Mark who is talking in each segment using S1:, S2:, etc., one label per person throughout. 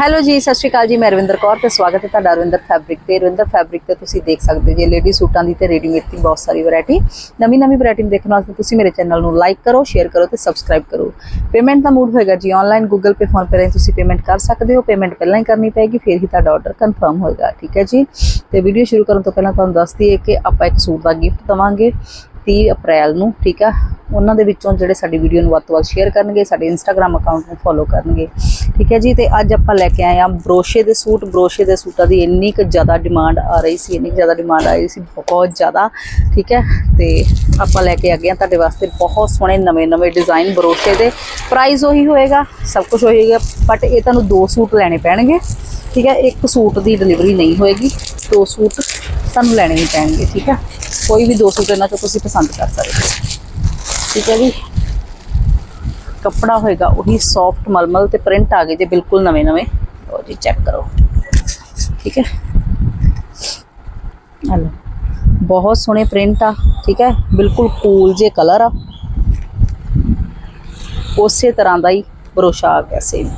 S1: Hello ਜੀ, ਸਤਿ ਸ਼੍ਰੀ ਅਕਾਲ ਜੀ, ਮੈਂ ਰਵਿੰਦਰ ਕੌਰ ਤੇ ਸਵਾਗਤ ਹੈ ਤੁਹਾਡਾ ਰਵਿੰਦਰ ਫੈਬਰਿਕ ਤੇ। ਰਵਿੰਦਰ ਫੈਬਰਿਕ ਤੇ ਤੁਸੀਂ ਦੇਖ ਸਕਦੇ ਜੇ ਲੇਡੀ ਸੂਟਾਂ ਦੀ ਤੇ ਰੈਡੀਮੇਡ ਦੀ ਬਹੁਤ ਸਾਰੀ ਵੈਰਾਈਟੀ ਨਵੀਂ ਨਵੀਂ ਵੈਰਾਈਟੀ ਦੇਖਣ ਵਾਸਤੇ ਤੁਸੀਂ ਮੇਰੇ ਚੈਨਲ ਨੂੰ ਲਾਈਕ ਕਰੋ ਸ਼ੇਅਰ ਕਰੋ ਤੇ ਸਬਸਕ੍ਰਾਈਬ ਕਰੋ। ਪੇਮੈਂਟ ਦਾ ਮੂਡ ਹੋਏਗਾ ਜੀ online Google Pay PhonePe ਰਾਹੀਂ ਤੁਸੀਂ ਪੇਮੈਂਟ ਕਰ ਸਕਦੇ ਹੋ। ਪੇਮੈਂਟ ਪਹਿਲਾਂ ਹੀ ਕਰਨੀ ਪਏਗੀ, ਫਿਰ ਹੀ ਤੁਹਾਡਾ ਆਰਡਰ ਕਨਫਰਮ ਹੋਏਗਾ, ਠੀਕ ਹੈ ਜੀ? ਤੇ ਵੀਡੀਓ ਸ਼ੁਰੂ ਕਰਨ ਤੋਂ ਪਹਿਲਾਂ ਤੁਹਾਨੂੰ ਦੱਸਦੀ ਹੈ ਕਿ ਆਪਾਂ ਇੱਕ ਸੂਟ ਦਾ ਗਿਫਟ ਦਵਾਂਗੇ। 30 ਅਪ੍ਰੈਲ ਨੂੰ, ਠੀਕ ਆ? ਉਹਨਾਂ ਦੇ ਵਿੱਚੋਂ ਜਿਹੜੇ ਸਾਡੀ ਵੀਡੀਓ ਨੂੰ ਵੱਧ ਤੋਂ ਵੱਧ ਸ਼ੇਅਰ ਕਰਨਗੇ, ਸਾਡੇ ਇੰਸਟਾਗ੍ਰam ਅਕਾਊਂਟ ਨੂੰ ਫੋਲੋ ਕਰਨਗੇ, ਠੀਕ ਹੈ ਜੀ? ਤੇ ਅੱਜ ਆਪਾਂ ਲੈ ਕੇ ਆਏ ਆ ਬਰੋਸ਼ੇ ਦੇ ਸੂਟ ਬਰੋਸ਼ੇ ਦੇ ਸੂਟਾਂ ਦੀ ਇੰਨੀ ਕੁ ਜ਼ਿਆਦਾ ਡਿਮਾਂਡ ਆ ਰਹੀ ਸੀ, ਇੰਨੀ ਕੁ ਜ਼ਿਆਦਾ ਡਿਮਾਂਡ ਆ ਰਹੀ ਸੀ, ਬਹੁਤ ਜ਼ਿਆਦਾ, ਠੀਕ ਹੈ? ਤੇ ਆਪਾਂ ਲੈ ਕੇ ਆ ਗਏ ਆ ਤੁਹਾਡੇ ਵਾਸਤੇ ਬਹੁਤ ਸੋਹਣੇ ਨਵੇਂ ਨਵੇਂ ਡਿਜ਼ਾਈਨ ਬਰੋਸ਼ੇ ਦੇ। ਪ੍ਰਾਈਸ ਉਹੀ ਹੋਏਗਾ, ਸਭ ਕੁਝ ਹੋਏਗਾ ਬਟ ਇਹ ਤੁਹਾਨੂੰ ਦੋ ਸੂਟ ਲੈਣੇ ਪੈਣਗੇ, ਠੀਕ ਹੈ? ਇੱਕ ਸੂਟ ਦੀ ਡਿਲੀਵਰੀ ਨਹੀਂ ਹੋਏਗੀ, ਦੋ ਸੂਟ ਤੁਹਾਨੂੰ ਲੈਣੇ ਹੀ ਪੈਣਗੇ, ਠੀਕ ਹੈ? ਕੋਈ ਵੀ ਦੋ ਸੂਟ ਇਹਨਾਂ ਚੋਂ ਤੁਸੀਂ ਪਸੰਦ ਕਰ ਸਕਦੇ ਹੋ। ਠੀਕ ਹੈ ਜੀ? ਕੱਪੜਾ ਹੋਏਗਾ ਉਹੀ ਸੌਫਟ ਮਲਮਲ ਤੇ ਪ੍ਰਿੰਟ ਆ ਗਏ ਜੇ ਬਿਲਕੁਲ ਨਵੇਂ ਨਵੇਂ। ਲਓ ਜੀ ਚੈੱਕ ਕਰੋ। ਠੀਕ ਹੈ? ਹਲੋ। ਬਹੁਤ ਸੋਹਣੇ ਪ੍ਰਿੰਟ ਆ, ਠੀਕ ਹੈ? ਬਿਲਕੁਲ ਕੂਲ ਜੇ ਕਲਰ ਆ। ਉਸੇ ਤਰ੍ਹਾਂ ਦਾ ਹੀ ਬਰੋਸ਼ਾ ਆ ਗਿਆ ਸੇਮ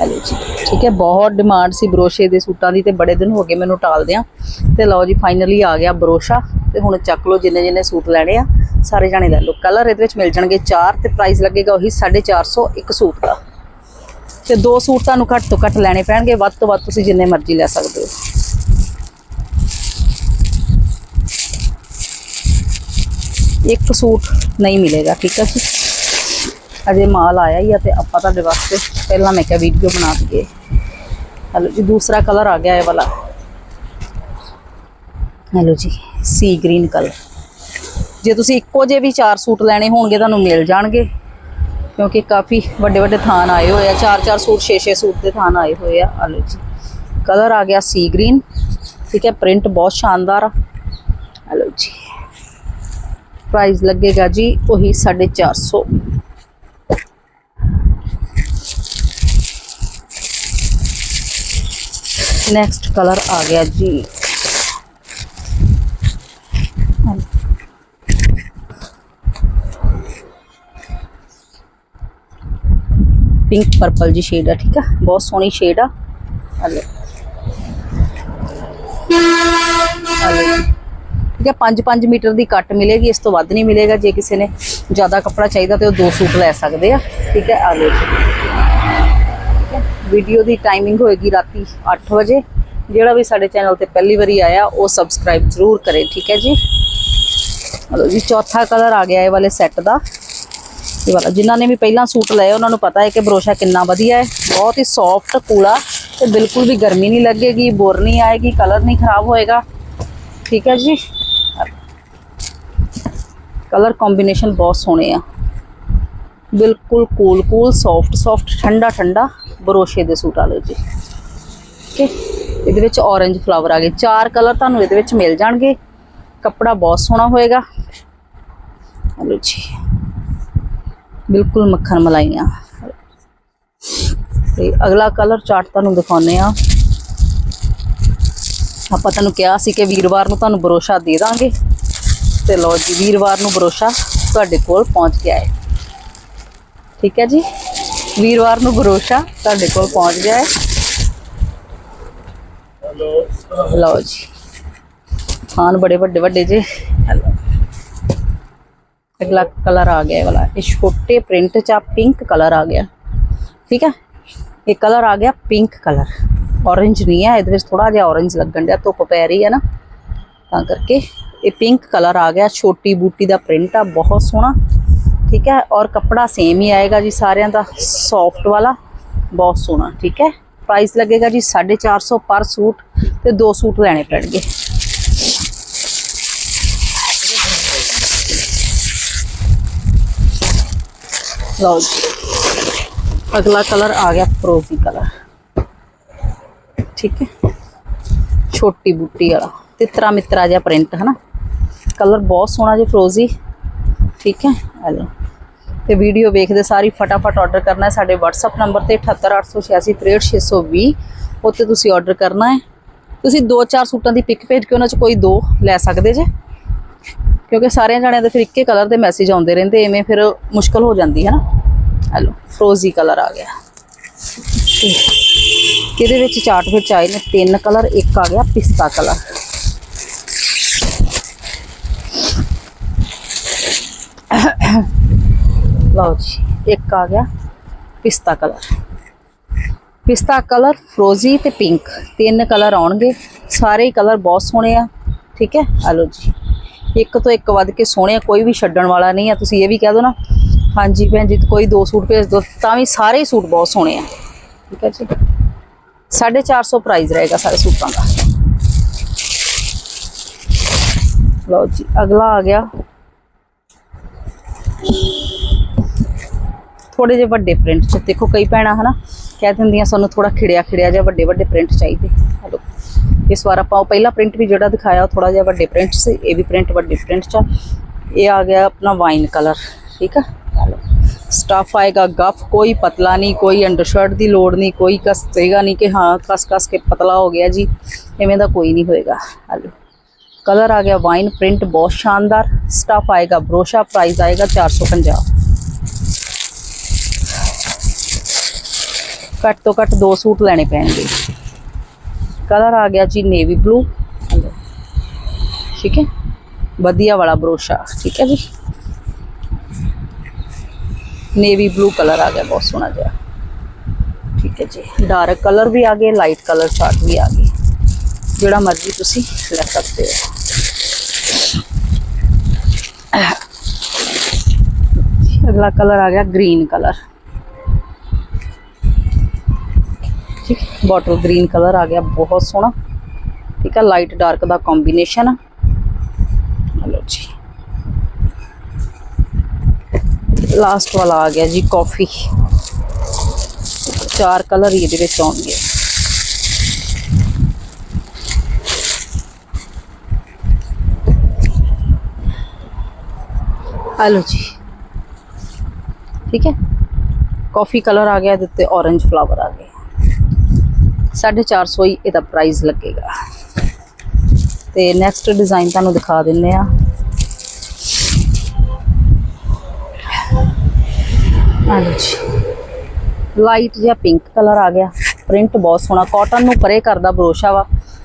S1: ਹੈਲੋ ਜੀ। ਠੀਕ ਹੈ? ਬਹੁਤ ਡਿਮਾਂਡ ਸੀ ਬਰੋਸ਼ੇ ਦੇ ਸੂਟਾਂ ਦੀ ਤੇ ਬੜੇ ਦਿਨ ਹੋ ਗਏ ਮੈਨੂੰ ਟਾਲਦਿਆਂ। ਤੇ ਲਓ ਜੀ ਫਾਈਨਲੀ ਆ ਗਿਆ ਬਰੋਸ਼ਾ ਤੇ ਹੁਣ ਚੱਕ ਲਓ ਜਿੰਨੇ ਜਿੰਨੇ ਸੂਟ ਲੈਣੇ ਆ, ਸਾਰੇ ਜਾਣੇ ਲੈ ਲਓ। ਕਲਰ ਇਹਦੇ ਵਿੱਚ ਮਿਲ ਜਾਣਗੇ 4 ਤੇ ਪ੍ਰਾਈਸ ਲੱਗੇਗਾ ਉਹੀ 450 ਇੱਕ ਸੂਟ ਦਾ। ਤੇ ਦੋ ਸੂਟ ਤੁਹਾਨੂੰ ਘੱਟ ਤੋਂ ਘੱਟ ਲੈਣੇ ਪੈਣਗੇ, ਵੱਧ ਤੋਂ ਵੱਧ ਤੁਸੀਂ ਜਿੰਨੇ ਮਰਜ਼ੀ ਲੈ ਸਕਦੇ ਹੋ। ਇੱਕ ਸੂਟ ਨਹੀਂ ਮਿਲੇਗਾ, ਠੀਕ ਹੈ ਜੀ? ਅਜੇ ਮਾਲ ਆਇਆ ਹੀ ਆ ਤੇ ਆਪਾਂ ਤੁਹਾਡੇ ਵਾਸਤੇ ਪਹਿਲਾਂ ਮੈਂ ਕਿਹਾ ਵੀਡੀਓ ਬਣਾ ਦਈਏ। ਹਲੋ ਜੀ, ਦੂਸਰਾ ਕਲਰ ਆ ਗਿਆ ਇਹ ਵਾਲਾ। ਹੈਲੋ ਜੀ। Sea green colour. ਜੇ ਤੁਸੀਂ ਇੱਕੋ ਜਿਹੇ ਵੀ ਚਾਰ ਸੂਟ ਲੈਣੇ ਹੋਣਗੇ, ਤੁਹਾਨੂੰ ਮਿਲ ਜਾਣਗੇ। ਕਿਉਂਕਿ ਕਾਫੀ ਵੱਡੇ ਵੱਡੇ ਥਾਨ ਆਏ ਹੋਏ ਆ। ਚਾਰ ਚਾਰ ਸੂਟ ਛੇ ਛੇ ਸੂਟ ਦੇ ਥਾਨ ਆਏ ਹੋਏ ਆ। ਆਲੋ ਜੀ। ਕਲਰ ਆ ਗਿਆ ਸੀ ਗ੍ਰੀਨ। ਠੀਕ ਹੈ, ਪ੍ਰਿੰਟ ਬਹੁਤ ਸ਼ਾਨਦਾਰ ਆ। ਹਲੋ ਜੀ। ਪ੍ਰਾਈਸ ਲੱਗੇਗਾ ਜੀ ਉਹੀ 450 ਨੈਕਸਟ ਕਲਰ ਆ ਗਿਆ ਜੀ। ਪਿੰਕ ਪਰਪਲ ਜੀ ਸ਼ੇਡ ਆ, ਠੀਕ ਆ? ਬਹੁਤ ਸੋਹਣੀ ਸ਼ੇਡ ਆ। ਹਲੋ ਠੀਕ ਹੈ 5-5 ਮੀਟਰ ਦੀ ਕੱਟ ਮਿਲੇਗੀ, ਇਸ ਤੋਂ ਵੱਧ ਨਹੀਂ ਮਿਲੇਗਾ। ਜੇ ਕਿਸੇ ਨੇ ਜ਼ਿਆਦਾ ਕੱਪੜਾ ਚਾਹੀਦਾ ਤੇ ਉਹ ਦੋ ਸੂਟ ਲੈ ਸਕਦੇ ਆ। ਠੀਕ ਹੈ ਆ ਲਓ ਜੀ ਵੀਡੀਓ ਦੀ ਟਾਈਮਿੰਗ ਹੋਏਗੀ ਰਾਤੀ 8 ਵਜੇ। ਜਿਹੜਾ ਵੀ ਸਾਡੇ ਚੈਨਲ ਤੇ ਪਹਿਲੀ ਵਾਰੀ ਆਇਆ, ਉਹ ਸਬਸਕ੍ਰਾਈਬ ਜ਼ਰੂਰ ਕਰੇ, ਠੀਕ ਹੈ ਜੀ? ਹਲੋ ਜੀ, ਚੌਥਾ ਕਲਰ ਆ ਗਿਆ ਇਹ ਵਾਲੇ ਸੈੱਟ ਦਾ। ਇਹ ਵਾਲਾ, ਜਿਨ੍ਹਾਂ ਨੇ ਵੀ ਪਹਿਲਾਂ ਸੂਟ ਲਏ, ਉਹਨਾਂ ਨੂੰ ਪਤਾ ਹੈ ਕਿ ਬਰੋਸ਼ਾ ਕਿੰਨਾ ਵਧੀਆ ਹੈ। ਬਹੁਤ ਹੀ ਸੌਫਟ ਕੂਲਾ ਤੇ ਬਿਲਕੁਲ ਵੀ ਗਰਮੀ ਨਹੀਂ ਲੱਗੇਗੀ, ਬੁਰ ਨਹੀਂ ਆਏਗੀ ਕਲਰ ਨਹੀਂ ਖਰਾਬ ਹੋਏਗਾ। ਠੀਕ ਹੈ ਜੀ? ਕਲਰ ਕੰਬੀਨੇਸ਼ਨ ਬਹੁਤ ਸੋਹਣੇ ਆ। ਬਿਲਕੁਲ ਕੂਲ ਕੂਲ ਸੌਫਟ ਸੌਫਟ ਠੰਡਾ ਠੰਡਾ ਬਰੋਸ਼ੇ ਦੇ ਸੂਟ ਆ ਲਓ ਜੀ। ਠੀਕ ਹੈ? ਇਹਦੇ ਵਿੱਚ orange ਫਲਾਵਰ ਆ ਗਏ। ਚਾਰ ਕਲਰ ਤੁਹਾਨੂੰ ਇਹਦੇ ਵਿੱਚ ਮਿਲ ਜਾਣਗੇ। ਕੱਪੜਾ ਬਹੁਤ ਸੋਹਣਾ ਹੋਏਗਾ। ਹਲੋ ਜੀ। ਬਿਲਕੁਲ ਮੱਖਣ ਮਲਾਈਆਂ। ਤੇ ਅਗਲਾ ਕਲਰ ਚਾਰਟ ਤੁਹਾਨੂੰ ਦਿਖਾਉਨੇ ਆ ਆਪਾਂ ਤੁਹਾਨੂੰ ਕਿਹਾ ਸੀ ਕਿ ਵੀਰਵਾਰ ਨੂੰ ਤੁਹਾਨੂੰ ਬਰੋਸ਼ਾ ਦੇ ਦਾਂਗੇ। ਤੇ ਲਓ ਜੀ ਵੀਰਵਾਰ ਨੂੰ ਬਰੋਸ਼ਾ ਤੁਹਾਡੇ ਕੋਲ ਪਹੁੰਚ ਗਿਆ ਹੈ। ਠੀਕ ਹੈ ਜੀ? ਵੀਰਵਾਰ ਨੂੰ ਬਰੋਸ਼ਾ ਤੁਹਾਡੇ ਕੋਲ ਪਹੁੰਚ ਗਿਆ ਹੈ। ਲਓ ਜੀ। ਖਾਨ ਬੜੇ ਵੱਡੇ ਵੱਡੇ ਜੇ। ਹੈਲੋ। ਅਗਲਾ ਕਲਰ ਆ ਗਿਆ ਇਹ ਵਾਲਾ। ਇਹ ਛੋਟੇ ਪ੍ਰਿੰਟ ਚ ਆ ਪਿੰਕ ਕਲਰ ਆ ਗਿਆ। ਠੀਕ ਹੈ? ਇਹ ਕਲਰ ਆ ਗਿਆ ਪਿੰਕ ਕਲਰ orange ਨਹੀਂ ਹੈ, ਇਹਦੇ ਵਿੱਚ ਥੋੜਾ ਜਿਹਾ orange ਲੱਗਣ ਡਿਆ, ਧੁੱਪ ਪੈ ਰਹੀ ਹੈ ਨਾ। ਤਾਂ ਕਰਕੇ ਇਹ ਪਿੰਕ ਕਲਰ ਆ ਗਿਆ। ਛੋਟੀ ਬੂਟੀ ਦਾ ਪ੍ਰਿੰਟ ਆ, ਬਹੁਤ ਸੋਹਣਾ। ਠੀਕ ਹੈ? ਔਰ ਕੱਪੜਾ ਸੇਮ ਹੀ ਆਏਗਾ ਜੀ ਸਾਰਿਆਂ ਦਾ ਸੌਫਟ ਵਾਲਾ, ਬਹੁਤ ਸੋਹਣਾ। ਠੀਕ ਹੈ? ਪ੍ਰਾਈਸ ਲੱਗੇਗਾ ਜੀ 450 ਪਰ ਸੂਟ ਤੇ ਦੋ ਸੂਟ ਲੈਣੇ ਪੈਣਗੇ। ਲਓ ਜੀ। ਅਗਲਾ ਕਲਰ ਆ ਗਿਆ ਫਰੋਜ਼ੀ ਕਲਰ। ਠੀਕ ਹੈ। ਛੋਟੀ ਬੂਟੀ ਵਾਲਾ। ਤਿਤਰਾ ਮਿੱਤਰਾ ਜਿਹਾ ਪ੍ਰਿੰਟ ਹੈ ਨਾ ਕਲਰ ਬਹੁਤ ਸੋਹਣਾ ਜਿਹਾ ਫਰੋਜ਼ੀ। ਠੀਕ ਹੈ। ਆ ਲਓ ਤੇ ਵੀਡੀਓ ਵੇਖਦੇ ਸਾਰੀ ਫਟਾਫਟ ਆਰਡਰ ਕਰਨਾ ਹੈ। ਸਾਡੇ WhatsApp ਨੰਬਰ ਤੇ 7886863620 ਉੱਤੇ ਤੁਸੀਂ ਆਰਡਰ ਕਰਨਾ ਹੈ। ਤੁਸੀਂ ਦੋ ਚਾਰ ਸੂਟਾਂ ਦੀ ਪਿਕ ਭੇਜ ਕੇ ਉਹਨਾਂ 'ਚ ਕੋਈ ਦੋ ਲੈ ਸਕਦੇ ਜੇ। ਕਿਉਂਕਿ ਸਾਰਿਆਂ ਜਣਿਆਂ ਦੇ ਫਿਰ ਇੱਕੇ ਕਲਰ ਦੇ ਮੈਸੇਜ ਆਉਂਦੇ ਰਹਿੰਦੇ, ਐਵੇਂ ਫਿਰ ਮੁਸ਼ਕਲ ਹੋ ਜਾਂਦੀ ਹੈ ਨਾ ਹੈਲੋ ਫਰੋਜ਼ੀ ਕਲਰ ਆ ਗਿਆ। ਤੇ ਇਹਦੇ ਵਿੱਚ ਚਾਰਟ ਵਿੱਚ ਆਏ ਨੇ? ਤਿੰਨ ਕਲਰ ਇੱਕ ਆ ਗਿਆ, ਪਿਸਤਾ ਕਲਰ ਲਓ ਜੀ, ਇੱਕ ਆ ਗਿਆ, ਪਿਸਤਾ ਕਲਰ ਪਿਸਤਾ ਕਲਰ ਫਰੋਜ਼ੀ ਤੇ ਪਿੰਕ ਤਿੰਨ ਕਲਰ ਆਉਣਗੇ, ਸਾਰੇ ਕਲਰ ਬਹੁਤ ਸੋਹਣੇ ਆ, ਠੀਕ ਹੈ? ਆ ਲਓ ਜੀ। ਇੱਕ ਤੋਂ ਇੱਕ ਵੱਧ ਕੇ ਸੋਹਣੇ ਆ, ਕੋਈ ਵੀ ਛੱਡਣ ਵਾਲਾ ਨਹੀਂ ਆ, ਤੁਸੀਂ ਇਹ ਵੀ ਕਹਿ ਦੋ ਨਾ। ਹਾਂਜੀ ਭੈਣ ਜੀ, ਕੋਈ ਦੋ ਸੂਟ ਭੇਜ ਦੋ, ਤਾਂ ਵੀ ਸਾਰੇ ਹੀ ਸੂਟ ਬਹੁਤ ਸੋਹਣੇ ਆ। ਠੀਕ ਹੈ ਜੀ। 450 ਪ੍ਰਾਈਸ ਰਹੇਗਾ ਸਾਰੇ ਸੂਟਾਂ ਦਾ। ਲਓ ਜੀ, ਅਗਲਾ ਆ ਗਿਆ। ਥੋੜੇ ਜਿਹੇ ਵੱਡੇ ਪ੍ਰਿੰਟ ਚ। ਦੇਖੋ ਕਈ ਭੈਣਾਂ ਹਨਾ, ਕਹਿ ਦਿੰਦੀਆਂ ਸਾਨੂੰ ਥੋੜਾ ਖਿੜਿਆ ਖਿੜਿਆ ਜਿਹਾ ਵੱਡੇ ਵੱਡੇ ਪ੍ਰਿੰਟ ਚਾਹੀਦੇ। ਹਲੋ। ਇਸ ਵਾਰ ਆਪਾਂ ਉਹ ਪਹਿਲਾ ਪ੍ਰਿੰਟ ਵੀ ਜਿਹੜਾ ਦਿਖਾਇਆ ਉਹ ਥੋੜਾ ਜਿਹਾ ਵੱਡੇ ਪ੍ਰਿੰਟ ਸੀ ਇਹ ਵੀ ਪ੍ਰਿੰਟ ਵੱਡੇ ਪ੍ਰਿੰਟ ਚ ਆ। ਇਹ ਆ ਗਿਆ ਆਪਣਾ ਵਾਈਨ ਕਲਰ ਠੀਕ ਆ ਹਲੋ ਸਟਫ ਆਏਗਾ ਗੱਫ ਕੋਈ ਪਤਲਾ ਨਹੀਂ ਕੋਈ ਅੰਡਰਸ਼ਰਟ ਦੀ ਲੋੜ ਨਹੀਂ ਕੋਈ ਕਸੇਗਾ ਨਹੀਂ ਕਿ ਹਾਂ ਕਸ ਕਸ ਕੇ ਪਤਲਾ ਹੋ ਗਿਆ ਜੀ ਐਵੇਂ ਦਾ ਕੋਈ ਨਹੀਂ ਹੋਏਗਾ ਹਲੋ ਕਲਰ ਆ ਗਿਆ ਵਾਈਨ ਪ੍ਰਿੰਟ ਬਹੁਤ ਸ਼ਾਨਦਾਰ ਸਟਫ ਆਏਗਾ ਬਰੋਸ਼ਾ ਪ੍ਰਾਈਸ ਆਏਗਾ 450 ਘੱਟ ਤੋਂ ਘੱਟ ਦੋ ਸੂਟ ਲੈਣੇ ਪੈਣਗੇ ਕਲਰ ਆ ਗਿਆ ਜੀ ਨੇਵੀ ਬਲੂ ਠੀਕ ਹੈ ਵਧੀਆ ਵਾਲਾ ਬਰੋਸ਼ਾ ਠੀਕ ਹੈ ਜੀ ਨੇਵੀ ਬਲੂ ਕਲਰ ਆ ਗਿਆ ਬਹੁਤ ਸੋਹਣਾ ਜਿਹਾ ਠੀਕ ਹੈ ਜੀ ਡਾਰਕ ਕਲਰ ਵੀ ਆ ਗਏ ਲਾਈਟ ਕਲਰ ਚਾਰਟ ਵੀ ਆ ਗਏ ਜਿਹੜਾ ਮਰਜ਼ੀ ਤੁਸੀਂ ਲੈ ਸਕਦੇ ਹੋ ਅਗਲਾ ਕਲਰ ਆ ਗਿਆ ਗ੍ਰੀਨ ਕਲਰ ਠੀਕ ਬੋਟਲ ਗ੍ਰੀਨ ਕਲਰ ਆ ਗਿਆ ਬਹੁਤ ਸੋਹਣਾ ਠੀਕ ਹੈ ਲਾਈਟ ਡਾਰਕ ਦਾ ਕੰਬੀਨੇਸ਼ਨ ਆ ਹਲੋ ਜੀ ਲਾਸਟ ਵਾਲਾ ਆ ਗਿਆ ਜੀ ਕਾਫੀ ਚਾਰ ਕਲਰ ਇਹਦੇ ਵਿੱਚ ਆਉਣਗੇ ਹਲੋ ਜੀ ਠੀਕ ਹੈ ਕਾਫੀ ਕਲਰ ਆ ਗਿਆ ਇਹਦੇ ਉੱਤੇ orange ਫਲਾਵਰ ਆ ਗਏ 450 ਹੀ ਇਹਦਾ ਪ੍ਰਾਈਸ ਲੱਗੇਗਾ। ਤੇ ਨੈਕਸਟ ਡਿਜ਼ਾਈਨ ਤੁਹਾਨੂੰ ਦਿਖਾ ਦਿੰਨੇ ਆ। ਹਾਂਜੀ। ਲਾਈਟ ਜਿਹਾ ਪਿੰਕ ਕਲਰ ਆ ਗਿਆ। ਪ੍ਰਿੰਟ ਬਹੁਤ ਸੋਹਣਾ। ਕਾਟਨ ਨੂੰ ਪਰੇ ਕਰਦਾ ਬਰੋਸ਼ਾ ਵਾ।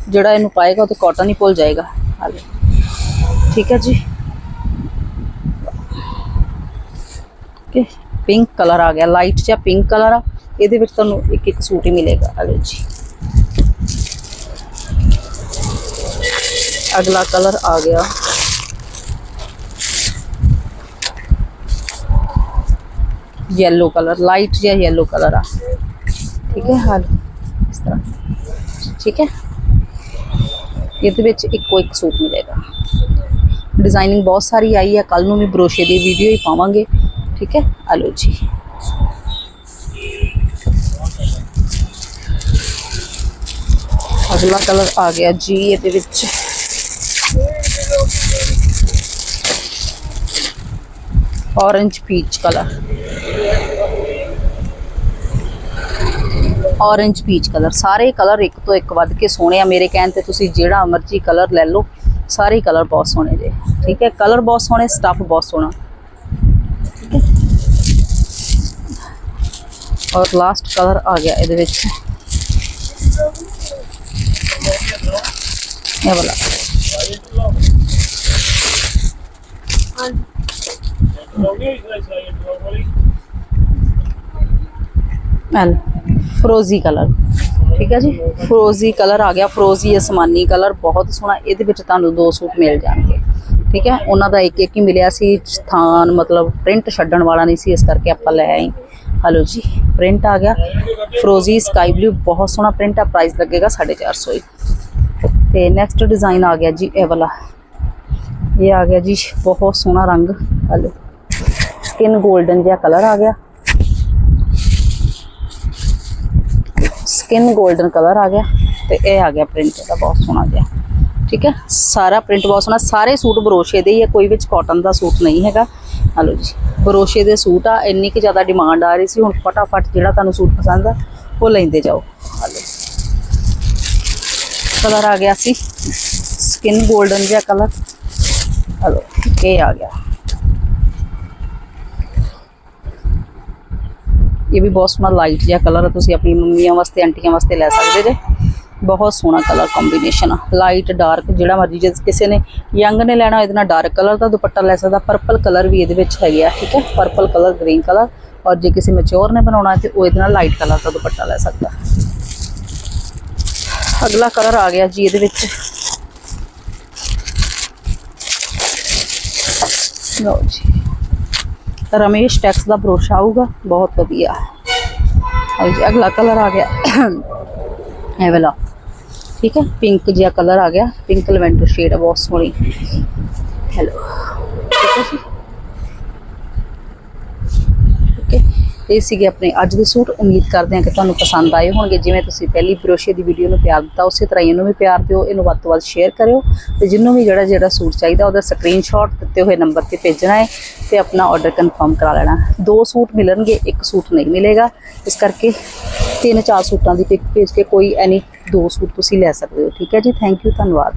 S1: ਜਿਹੜਾ ਇਹਨੂੰ ਪਾਏਗਾ ਉਹ ਤੇ ਕਾਟਨ ਹੀ ਭੁੱਲ ਜਾਏਗਾ। ਹਾਲੇ। ਠੀਕ ਹੈ ਜੀ। ਓਕੇ ਪਿੰਕ ਕਲਰ ਆ ਗਿਆ। ਲਾਈਟ ਜਿਹਾ ਪਿੰਕ ਕਲਰ ਆ। ਇਹਦੇ ਵਿੱਚ ਤੁਹਾਨੂੰ ਇੱਕ ਇੱਕ ਸੂਟ ਹੀ ਮਿਲੇਗਾ। ਹਲੋ ਜੀ। ਅਗਲਾ ਕਲਰ ਆ ਗਿਆ ਯੈਲੋ ਕਲਰ ਲਾਈਟ ਜਿਹਾ ਯੈਲੋ ਕਲਰ ਆ ਠੀਕ ਹੈ ਹਾਲ ਇਸ ਤਰ੍ਹਾਂ ਠੀਕ ਹੈ ਇਹਦੇ ਵਿੱਚ ਇੱਕੋ ਇੱਕ ਸੂਟ ਮਿਲੇਗਾ ਡਿਜ਼ਾਈਨਿੰਗ ਬਹੁਤ ਸਾਰੀ ਆਈ ਹੈ ਕੱਲ ਨੂੰ ਵੀ ਬਰੋਸ਼ੇ ਦੀ ਵੀਡੀਓ ਹੀ ਪਾਵਾਂਗੇ ਠੀਕ ਹੈ ਆਲੋ ਜੀ ਅਗਲਾ ਕਲਰ ਆ ਗਿਆ ਜੀ ਇਹਦੇ ਵਿੱਚ orange peach colour orange peach colour ਸਾਰੇ ਕਲਰ ਇੱਕ ਤੋਂ ਇੱਕ ਵੱਧ ਕੇ ਸੋਹਣੇ ਆ ਮੇਰੇ ਕਹਿਣ ਤੇ ਤੁਸੀਂ ਜਿਹੜਾ ਮਰਜ਼ੀ ਕਲਰ ਲੈ ਲਓ, ਸਾਰੇ ਕਲਰ ਬਹੁਤ ਸੋਹਣੇ ਜੇ। ਠੀਕ ਹੈ? ਕਲਰ ਬਹੁਤ ਸੋਹਣੇ ਸਟੱਫ ਬਹੁਤ ਸੋਹਣਾ। ਠੀਕ ਹੈ? ਔਰ ਲਾਸਟ ਕਲਰ ਆ ਗਿਆ ਇਹਦੇ ਵਿੱਚ। ਇਹ ਵਾਲਾ। ਐਲ ਫਰੋਜ਼ੀ ਕਲਰ ਠੀਕ ਹੈ ਜੀ? ਫਰੋਜ਼ੀ ਕਲਰ ਆ ਗਿਆ। ਫਰੋਜ਼ੀ ਅਸਮਾਨੀ ਕਲਰ ਬਹੁਤ ਸੋਹਣਾ। ਇਹਦੇ ਵਿੱਚ ਤੁਹਾਨੂੰ ਦੋ ਸੂਟ ਮਿਲ ਜਾਣਗੇ। ਠੀਕ ਹੈ? ਉਹਨਾਂ ਦਾ ਇੱਕ ਇੱਕ ਹੀ ਮਿਲਿਆ ਸੀ। ਸਥਾਨ ਮਤਲਬ ਪ੍ਰਿੰਟ ਛੱਡਣ ਵਾਲਾ ਨਹੀਂ ਸੀ। ਇਸ ਕਰਕੇ ਆਪਾਂ ਲੈ ਆਏ। ਹਲੋ ਜੀ ਪ੍ਰਿੰਟ ਆ ਗਿਆ। ਫਰੋਜ਼ੀ ਸਕਾਈ ਬਲੂ ਬਹੁਤ ਸੋਹਣਾ ਪ੍ਰਿੰਟ ਆ। ਪ੍ਰਾਈਸ ਲੱਗੇਗਾ 450 ਹੀ। ਤੇ ਨੈਕਸਟ ਡਿਜ਼ਾਈਨ ਆ ਗਿਆ ਜੀ, ਇਹ ਵਾਲਾ। ਇਹ ਆ ਗਿਆ ਜੀ, ਬਹੁਤ ਸੋਹਣਾ ਰੰਗ। ਹਲੋ ਸਕਿਨ ਗੋਲਡਨ ਜਿਹਾ ਕਲਰ ਆ ਗਿਆ। ਸਕਿਨ ਗੋਲਡਨ ਕਲਰ ਆ ਗਿਆ ਤੇ ਇਹ ਆ ਗਿਆ ਪ੍ਰਿੰਟ ਦਾ ਬਹੁਤ ਸੋਹਣਾ ਜਿਹਾ। ਠੀਕ ਹੈ? ਸਾਰਾ ਪ੍ਰਿੰਟ ਬਹੁਤ ਸੋਹਣਾ। ਸਾਰੇ ਸੂਟ ਬਰੋਸ਼ੇ ਦੇ ਹੀ ਹੈ, ਕੋਈ ਵਿੱਚ ਕਾਟਨ ਦਾ ਸੂਟ ਨਹੀਂ ਹੈਗਾ। ਹਲੋ ਜੀ ਬਰੋਸ਼ੇ ਦੇ ਸੂਟ ਆ, ਇੰਨੀ ਕਿ ਜ਼ਿਆਦਾ ਡਿਮਾਂਡ ਆ ਰਹੀ ਸੀ, ਹੁਣ ਫਟਾਫਟ ਜਿਹੜਾ ਤੁਹਾਨੂੰ ਸੂਟ ਪਸੰਦ ਆ, ਉਹ ਲੈਂਦੇ ਜਾਓ। ਹਲੋ ਕਲਰ ਆ ਗਿਆ ਸੀ। ਸਕਿਨ ਗੋਲਡਨ ਜਿਹਾ ਕਲਰ ਹਲੋ, ਇਹ ਆ ਗਿਆ। ਇਹ ਵੀ ਬਹੁਤ ਸੋਹਣਾ ਲਾਈਟ ਜਿਹਾ ਕਲਰ ਆ, ਤੁਸੀਂ ਆਪਣੀ ਮੰਮੀਆਂ ਵਾਸਤੇ, ਆਂਟੀਆਂ ਵਾਸਤੇ ਲੈ ਸਕਦੇ ਜੇ। ਬਹੁਤ ਸੋਹਣਾ ਕਲਰ ਕੰਬੀਨੇਸ਼ਨ ਆ। ਲਾਈਟ ਡਾਰਕ ਜਿਹੜਾ ਮਰਜ਼ੀ, ਜੇ ਕਿਸੇ ਨੇ ਯੰਗ ਨੇ ਲੈਣਾ ਇਹਦੇ ਨਾਲ ਡਾਰਕ ਕਲਰ ਦਾ ਦੁਪੱਟਾ ਲੈ ਸਕਦਾ। ਪਰਪਲ ਕਲਰ ਵੀ ਇਹਦੇ ਵਿੱਚ ਹੈਗੇ ਆ, ਠੀਕ ਹੈ? ਪਰਪਲ ਕਲਰ ਗ੍ਰੀਨ ਕਲਰ ਔਰ ਜੇ ਕਿਸੇ ਮੈਚੁਰ ਨੇ ਬਣਾਉਣਾ ਹੈ ਤੇ ਉਹ ਇਹਦੇ ਨਾਲ ਲਾਈਟ ਕਲਰ ਦਾ ਦੁਪੱਟਾ ਲੈ ਸਕਦਾ। ਅਗਲਾ ਕਲਰ ਆ ਗਿਆ ਜੀ ਇਹਦੇ ਵਿੱਚ। ਲਓ ਜੀ। ਰਮੇਸ਼ ਟੈਕਸ ਦਾ ਬਰੋਸ਼ਾ ਆਊਗਾ ਬਹੁਤ ਵਧੀਆ ਲਓ ਜੀ ਅਗਲਾ ਕਲਰ ਆ ਗਿਆ ਇਹ ਵਾਲਾ ਠੀਕ ਹੈ ਪਿੰਕ ਜਿਹਾ ਕਲਰ ਆ ਗਿਆ ਪਿੰਕ ਲਵੈਂਡਰ ਸ਼ੇਡ ਹੈ ਬਹੁਤ ਸੋਹਣੀ ਹੈਲੋ ਠੀਕ ਹੈ ਜੀ ਓਕੇ ਇਹ ਸੀਗੇ ਆਪਣੇ ਅੱਜ ਦੇ ਸੂਟ। ਉਮੀਦ ਕਰਦੇ ਹਾਂ ਕਿ ਤੁਹਾਨੂੰ ਪਸੰਦ ਆਏ ਹੋਣਗੇ। ਜਿਵੇਂ ਤੁਸੀਂ ਪਹਿਲੀ ਬਰੋਸ਼ੇ ਦੀ ਵੀਡੀਓ ਨੂੰ ਪਿਆਰ ਦਿੱਤਾ, ਉਸੇ ਤਰ੍ਹਾਂ ਹੀ ਇਹਨੂੰ ਵੀ ਪਿਆਰ ਦਿਓ, ਇਹਨੂੰ ਵੱਧ ਤੋਂ ਵੱਧ ਸ਼ੇਅਰ ਕਰਿਓ ਤੇ ਜਿੰਨੂੰ ਵੀ ਜਿਹੜਾ ਜਿਹੜਾ ਸੂਟ ਚਾਹੀਦਾ ਉਹਦਾ ਸਕਰੀਨਸ਼ਾਟ ਦਿੱਤੇ ਹੋਏ ਨੰਬਰ ਤੇ ਭੇਜਣਾ ਹੈ ਤੇ ਆਪਣਾ ਆਰਡਰ ਕਨਫਰਮ ਕਰਾ ਲੈਣਾ। ਦੋ ਸੂਟ ਮਿਲਣਗੇ, ਇੱਕ ਸੂਟ ਨਹੀਂ ਮਿਲੇਗਾ। ਇਸ ਕਰਕੇ ਤਿੰਨ ਚਾਰ ਸੂਟਾਂ ਦੀ ਪਿਕ ਭੇਜ ਕੇ ਕੋਈ ਐਨੀ ਦੋ ਸੂਟ ਤੁਸੀਂ ਲੈ ਸਕਦੇ ਹੋ। ਠੀਕ ਹੈ ਜੀ ਥੈਂਕ ਯੂ ਧੰਨਵਾਦ।